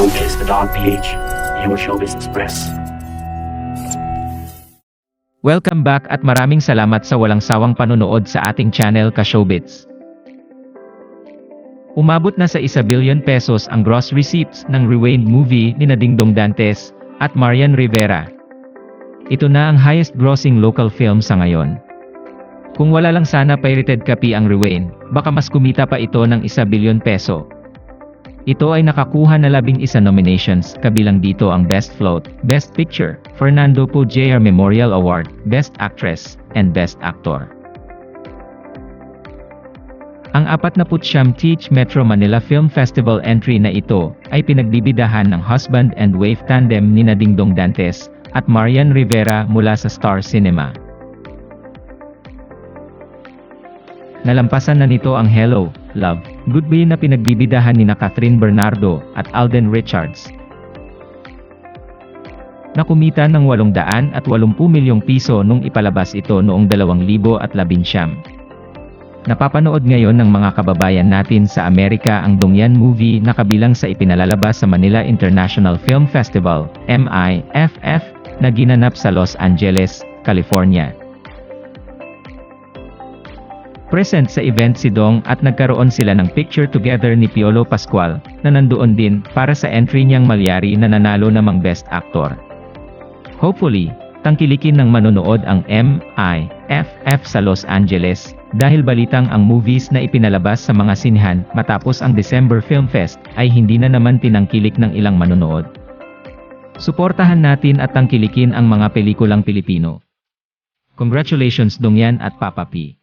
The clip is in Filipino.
Showbiz, the Don PH, your Showbiz Express. Welcome back at maraming salamat sa walang sawang panonood sa ating channel Ka Showbits. Umabot na sa 1 billion pesos ang gross receipts ng rewind movie ni Nadingdong Dantes at Marian Rivera. Ito na ang highest grossing local film sa ngayon. Kung wala lang sana pirated copy ang rewind, baka mas kumita pa ito ng 1 billion peso. Ito ay nakakuha na labing isa nominations, kabilang dito ang Best Float, Best Picture, Fernando Po Jr. Memorial Award, Best Actress, and Best Actor. Ang 49 Teach Metro Manila Film Festival entry na ito ay pinagbibidahan ng husband and wife tandem ni Nadingdong Dantes at Marian Rivera mula sa Star Cinema. Nalampasan na nito ang Hello, Love, Goodbye na pinagbibidahan ni na Catherine Bernardo at Alden Richards. Nakumita ng 880 milyong piso nung ipalabas ito noong 2019. Napapanood ngayon ng mga kababayan natin sa Amerika ang Dongyan movie na kabilang sa ipinalalabas sa Manila International Film Festival, MIFF, na ginanap sa Los Angeles, California. Present sa event si Dong at nagkaroon sila ng picture together ni Piolo Pascual, na nandoon din para sa entry niyang Malyari na nanalo namang Best Actor. Hopefully, tangkilikin ng manonood ang MIFF sa Los Angeles, dahil balitang ang movies na ipinalabas sa mga sinhan matapos ang December Film Fest ay hindi na naman tinangkilik ng ilang manonood. Suportahan natin at tangkilikin ang mga pelikulang Pilipino. Congratulations Dongyan at Papa P.